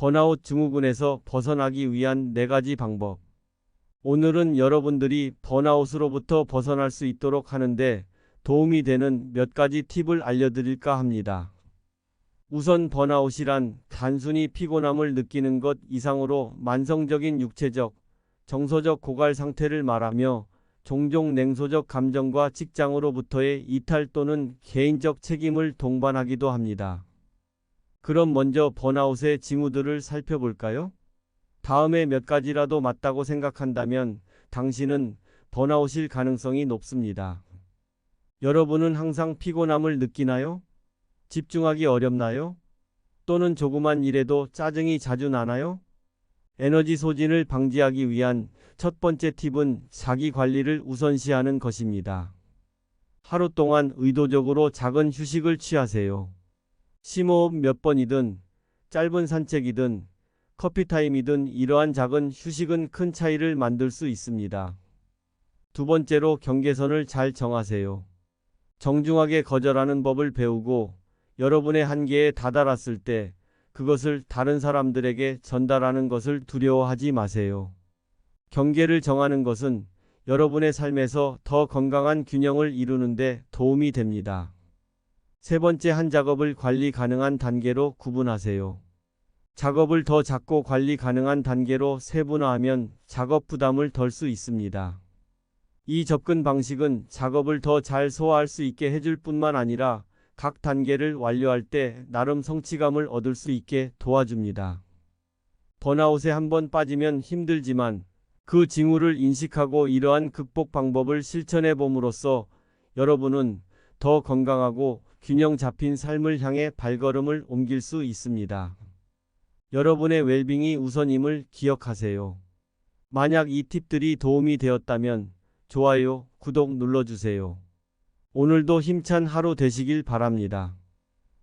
번아웃 증후군에서 벗어나기 위한 네 가지 방법. 오늘은 여러분들이 번아웃으로부터 벗어날 수 있도록 하는데 도움이 되는 몇 가지 팁을 알려드릴까 합니다. 우선 번아웃이란 단순히 피곤함을 느끼는 것 이상으로 만성적인 육체적, 정서적 고갈 상태를 말하며 종종 냉소적 감정과 직장으로부터의 이탈 또는 개인적 책임을 동반하기도 합니다. 그럼 먼저 번아웃의 징후들을 살펴볼까요? 다음에 몇 가지라도 맞다고 생각한다면 당신은 번아웃일 가능성이 높습니다. 여러분은 항상 피곤함을 느끼나요? 집중하기 어렵나요? 또는 조그만 일에도 짜증이 자주 나나요? 에너지 소진을 방지하기 위한 첫 번째 팁은 자기 관리를 우선시하는 것입니다. 하루 동안 의도적으로 작은 휴식을 취하세요. 심호흡 몇 번이든 짧은 산책이든 커피타임이든 이러한 작은 휴식은 큰 차이를 만들 수 있습니다. 두 번째로 경계선을 잘 정하세요. 정중하게 거절하는 법을 배우고 여러분의 한계에 다다랐을 때 그것을 다른 사람들에게 전달하는 것을 두려워하지 마세요. 경계를 정하는 것은 여러분의 삶에서 더 건강한 균형을 이루는데 도움이 됩니다. 세 번째 한 작업을 관리 가능한 단계로 구분하세요. 작업을 더 작고 관리 가능한 단계로 세분화하면 작업 부담을 덜 수 있습니다. 이 접근 방식은 작업을 더 잘 소화할 수 있게 해줄 뿐만 아니라 각 단계를 완료할 때 나름 성취감을 얻을 수 있게 도와줍니다. 번아웃에 한번 빠지면 힘들지만 그 징후를 인식하고 이러한 극복 방법을 실천해 봄으로써 여러분은 더 건강하고 균형 잡힌 삶을 향해 발걸음을 옮길 수 있습니다. 여러분의 웰빙이 우선임을 기억하세요. 만약 이 팁들이 도움이 되었다면 좋아요, 구독 눌러주세요. 오늘도 힘찬 하루 되시길 바랍니다.